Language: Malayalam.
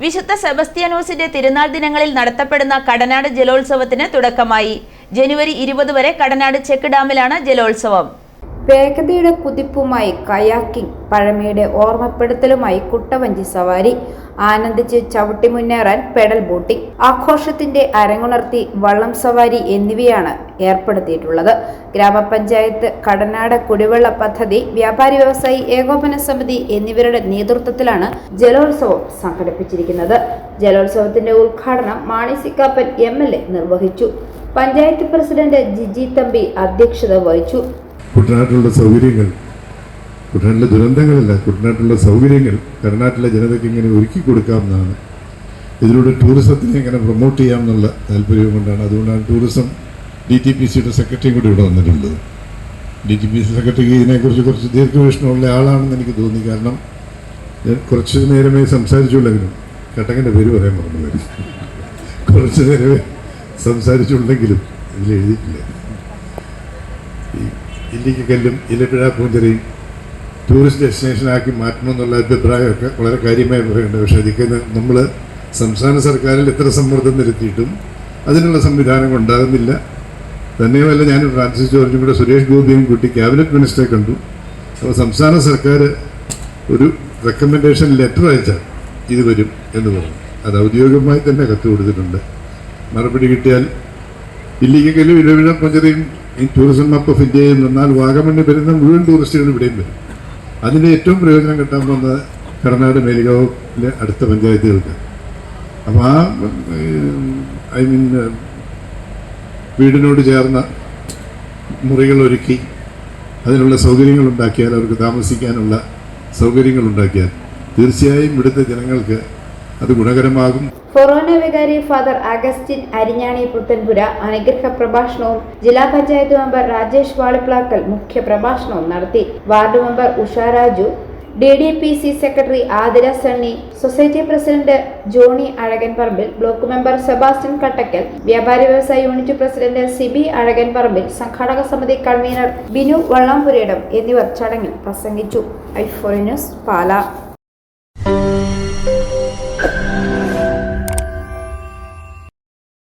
വിശുദ്ധ സെബസ്ത്യാനോസിന്റെ തിരുനാൾ ദിനങ്ങളിൽ നടത്തപ്പെടുന്ന കടനാട് ജലോത്സവത്തിന് തുടക്കമായി. ജനുവരി ഇരുപത് വരെ കടനാട് ചെക്ക് ഡാമിലാണ് ജലോത്സവം. വേഗതയുടെ കുതിപ്പുമായി കയാക്കിംഗ് പഴമയുടെ ഓർമ്മപ്പെടുത്തലുമായി കുട്ടവഞ്ചി സവാരി. ആനന്ദിച്ച് ചവിട്ടി മുന്നേറാൻ പെഡൽ ബോട്ടിംഗ്. ആഘോഷത്തിന്റെ അരങ്ങുണർത്തി വള്ളം സവാരി എന്നിവയാണ് ഏർപ്പെടുത്തിയിട്ടുള്ളത്. ഗ്രാമപഞ്ചായത്ത് കടനാട് കുടിവെള്ള പദ്ധതി വ്യാപാരി വ്യവസായി ഏകോപന സമിതി എന്നിവരുടെ നേതൃത്വത്തിലാണ് ജലോത്സവം സംഘടിപ്പിച്ചിരിക്കുന്നത്. ജലോത്സവത്തിന്റെ ഉദ്ഘാടനം മാണി സിക്കാപ്പൻ എം നിർവഹിച്ചു. പഞ്ചായത്ത് പ്രസിഡന്റ് ജിജി തമ്പി അധ്യക്ഷത വഹിച്ചു. കുട്ടനാട്ടിലുള്ള സൗകര്യങ്ങൾ കുട്ടനാട്ടിലെ ദുരന്തങ്ങളല്ല കുട്ടനാട്ടിലുള്ള സൗകര്യങ്ങൾ കരുനാട്ടിലെ ജനതയ്ക്ക് ഇങ്ങനെ ഒരുക്കി കൊടുക്കാമെന്നാണ്. ഇതിലൂടെ ടൂറിസത്തിനെ എങ്ങനെ പ്രൊമോട്ട് ചെയ്യാം എന്നുള്ള താല്പര്യം കൊണ്ടാണ്. അതുകൊണ്ടാണ് ടൂറിസം ഡി ടി പി സിയുടെ സെക്രട്ടറിയും കൂടി ഇവിടെ വന്നിട്ടുള്ളത്. ഡി ടി പി സി സെക്രട്ടറിക്ക് ഇതിനെക്കുറിച്ച് കുറച്ച് ദീർഘവീക്ഷണമുള്ള ആളാണെന്ന് എനിക്ക് തോന്നി. കാരണം ഞാൻ കുറച്ച് നേരമേ സംസാരിച്ചുള്ളെങ്കിലും കട്ടകന്റെ പേര് പറയാൻ വരും കുറച്ച് നേരമേ സംസാരിച്ചുണ്ടെങ്കിലും ഇതിൽ എഴുതിയിട്ടില്ല ഈ ഇല്ലിക്കല്ലും ഇലപ്പിഴ പൂഞ്ചെറിയും ടൂറിസ്റ്റ് ഡെസ്റ്റിനേഷനാക്കി മാറ്റണമെന്നുള്ള അഭിപ്രായമൊക്കെ വളരെ കാര്യമായി പറയുന്നുണ്ട്. പക്ഷേ അതൊക്കെ നമ്മൾ സംസ്ഥാന സർക്കാരിൽ ഇത്ര സമ്മർദ്ദം നിരത്തിയിട്ടും അതിനുള്ള സംവിധാനം ഉണ്ടാകുന്നില്ല തന്നെയുമല്ല ഞാൻ ഫ്രാൻസിസ് ജോർജും കൂടെ സുരേഷ് ഗോപിയും കൂട്ടി ക്യാബിനറ്റ് മിനിസ്റ്ററെ കണ്ടു. അപ്പോൾ സംസ്ഥാന സർക്കാർ ഒരു റെക്കമെൻഡേഷൻ ലെറ്റർ അയച്ചാൽ ഇത് വരും എന്ന് പറഞ്ഞു. അത് ഔദ്യോഗികമായി തന്നെ കത്ത് കൊടുത്തിട്ടുണ്ട്. മറുപടി കിട്ടിയാൽ ഇല്ലിക്കലും ഇടവിഴ പഞ്ചറിയും ഈ ടൂറിസം മാപ്പ് ഓഫ് ഇന്ത്യയിൽ നിന്നാൽ വാഗമണ്ണിൽ വരുന്ന മുഴുവൻ ടൂറിസ്റ്റുകൾ ഇവിടെയും വരും. അതിന്റെ ഏറ്റവും പ്രയോജനം കിട്ടാൻ പോകുന്നത് കർണാട് മേലുകാവിലെ അടുത്ത പഞ്ചായത്തുകൾക്ക്. അപ്പോൾ ആ ഐ മീൻ വീടിനോട് ചേർന്ന മുറികൾ ഒരുക്കി അതിനുള്ള സൗകര്യങ്ങൾ ഉണ്ടാക്കിയാൽ അവർക്ക് താമസിക്കാനുള്ള സൗകര്യങ്ങൾ ഉണ്ടാക്കിയാൽ തീർച്ചയായും ഇവിടുത്തെ ജനങ്ങൾക്ക് അത് ഗുണകരമാകും. ഫൊറോന വികാരി ഫാദർ അഗസ്റ്റിൻ അരിഞ്ഞാണി പുത്തൻപുര അനുഗ്രഹ പ്രഭാഷണവും ജില്ലാ പഞ്ചായത്ത് മെമ്പർ രാജേഷ് വാളിപ്ലാക്കൽ മുഖ്യ പ്രഭാഷണവും നടത്തി. Ward member Usha Raju D D P C secretary Athira Sunny society president Johny Azhakan Parambil block member Sebastian Kattakkal വ്യാപാരി വ്യവസായ യൂണിറ്റ് പ്രസിഡന്റ് സിബി അഴകൻ പറമ്പിൽ സംഘാടക സമിതി കൺവീനർ ബിനു വള്ളാംപുരയിടം എന്നിവർ ചടങ്ങിൽ പ്രസംഗിച്ചു. ന്യൂസ് പാല.